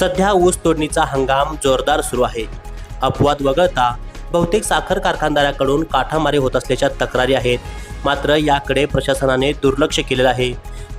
सध्या ऊस तोडणीचा हंगाम जोरदार सुरू आहे. अपवाद वगळता बहुतेक साखर कारखानदाराकडून काठामारी होत असल्याच्या तक्रारी आहेत. मात्र याकडे प्रशासनाने दुर्लक्ष केलेलं आहे.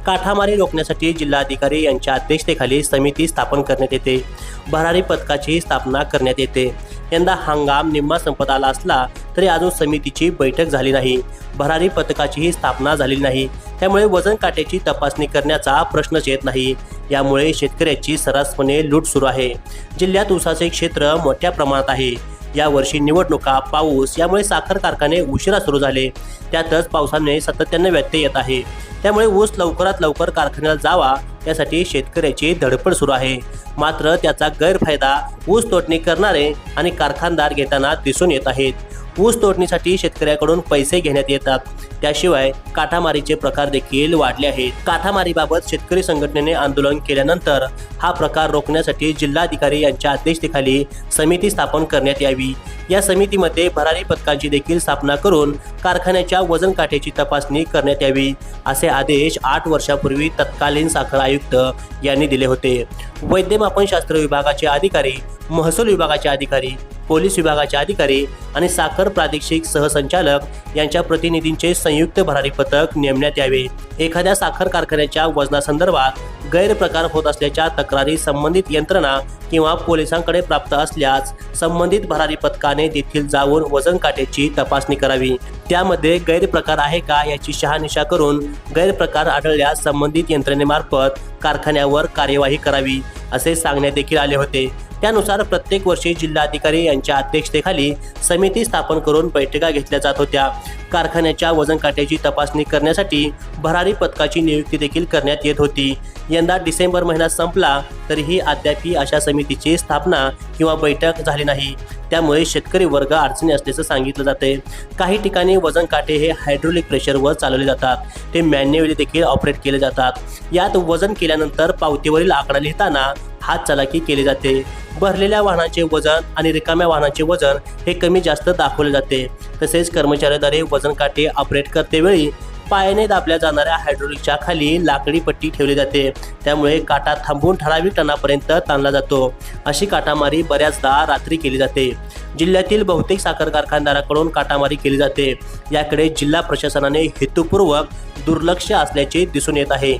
काठामारी रोखण्यासाठी जिल्हाधिकारी यांच्या अध्यक्षतेखाली समिती स्थापन करण्यात येते. भरारी पथकाची स्थापना करण्यात येते. यंदा हंगाम निम्मा संपत आला असला तरी अजून समितीची बैठक झाली नाही. भरारी पथकाचीही स्थापना झाली नाही. त्यामुळे वजन काट्याची तपासणी करण्याचा प्रश्नच येत नाही. यामुळे शेतकऱ्याची सर्रासपणे लूट सुरू आहे. जिल्ह्यात ऊसाचे क्षेत्र मोठ्या प्रमाणात आहे. यावर्षी निवडणुका पाऊस यामुळे साखर कारखाने उशिरा सुरू झाले. त्यातच पावसाने सातत्याने व्यत्यय येत आहे. त्यामुळे ऊस लवकरात लवकर कारखान्याला जावा यासाठी शेतकऱ्याची धडपड सुरू आहे. मात्र त्याचा गैरफायदा ऊस तोडणी करणारे आणि कारखानदार घेताना दिसून येत आहेत. ऊस तोडणीसाठी शेतकऱ्याकडून पैसे घेण्यात येतात. त्याशिवाय काठामारीचे प्रकार देखील वाढले आहेत. काठामारीबाबत शेतकरी संघटनेने आंदोलन केल्यानंतर हा प्रकार रोखण्यासाठी जिल्हाधिकारी यांच्या अध्यक्षतेखाली समिती स्थापन करण्यात यावी. या समितीमध्ये भरारी पथकांची देखील स्थापना करून कारखान्याच्या वजन काठ्याची तपासणी करण्यात यावी असे आदेश आठ वर्षापूर्वी तत्कालीन साखर आयुक्त यांनी दिले होते. वैद्यमापनशास्त्र विभागाचे अधिकारी महसूल विभागाचे अधिकारी पोलीस विभागाचे अधिकारी आणि साखर प्रादेशिक सहसंचालक यांच्या प्रतिनिधींचे संयुक्त भरारी पथक नेमण्यात यावे. एखाद्या साखर कारखान्याच्या वजनासंदर्भात गैरप्रकार होत असल्याच्या तक्रारी संबंधित यंत्रणा किंवा पोलिसांकडे प्राप्त असल्यास संबंधित भरारी पथकाने देखील जाऊन वजन काट्याची तपासणी करावी. त्यामध्ये गैरप्रकार आहे का याची शहानिशा करून गैरप्रकार आढळल्यास संबंधित यंत्रणेमार्फत कारखान्यावर कार्यवाही करावी असे सांगण्यात देखील आले होते. त्यानुसार प्रत्येक वर्षी जिल्हाधिकारी यांच्या अध्यक्षतेखाली समिती स्थापन करून बैठका घेतल्या जात होत्या. कारखान्याच्या वजन काट्याची तपासणी करण्यासाठी भरारी पथकाची नियुक्ती देखील करण्यात येत होती. यंदा डिसेंबर महिना संपला तरीही अद्याप अशा समितीची स्थापना किंवा बैठक झाली नाही. त्यामुळे शेतकरी वर्ग अडचणी असल्याचं सांगितलं जाते. काही ठिकाणी वजन काटे हे हायड्रोलिक प्रेशरवर चालवले जातात. ते मॅन्युअली देखील ऑपरेट केले जातात. यात वजन केल्यानंतर पावतीवरील आकडा लिहिताना हात चालाकी केली जाते. भरलेल्या वाहनाचे वजन आणि रिकाम्या वाहनाचे वजन हे कमी जास्त दाखवले जाते. तसेच कर्मचाऱ्याद्वारे वजन काटे ऑपरेट करतेवेळी पायाने दाबल्या जाणाऱ्या हायड्रोलिकच्या खाली लाकडी पट्टी ठेवली जाते. त्यामुळे काटा थांबून ठराविक टनापर्यंत ताणला जातो. अशी काटामारी बऱ्याचदा रात्री केली जाते. जिल्ह्यातील बहुतेक साखर कारखानदाराकडून काटामारी केली जाते. याकडे जिल्हा प्रशासनाने हेतुपूर्वक दुर्लक्ष असल्याचे दिसून येत आहे.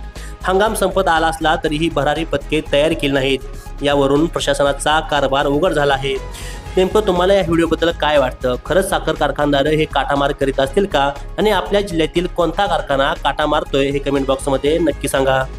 हंगाम संपत आला असला तरीही भरारी पथके तयार केली नाहीत. यावरून प्रशासनाचा कारभार उघड झाला आहे. नेमकं तुम्हाला या व्हिडिओबद्दल काय वाटतं? खरंच साखर कारखानदार हे काटामार करीत असतील का? आणि आपल्या जिल्ह्यातील कोणता कारखाना काटा मारतोय हे कमेंट बॉक्समध्ये नक्की सांगा.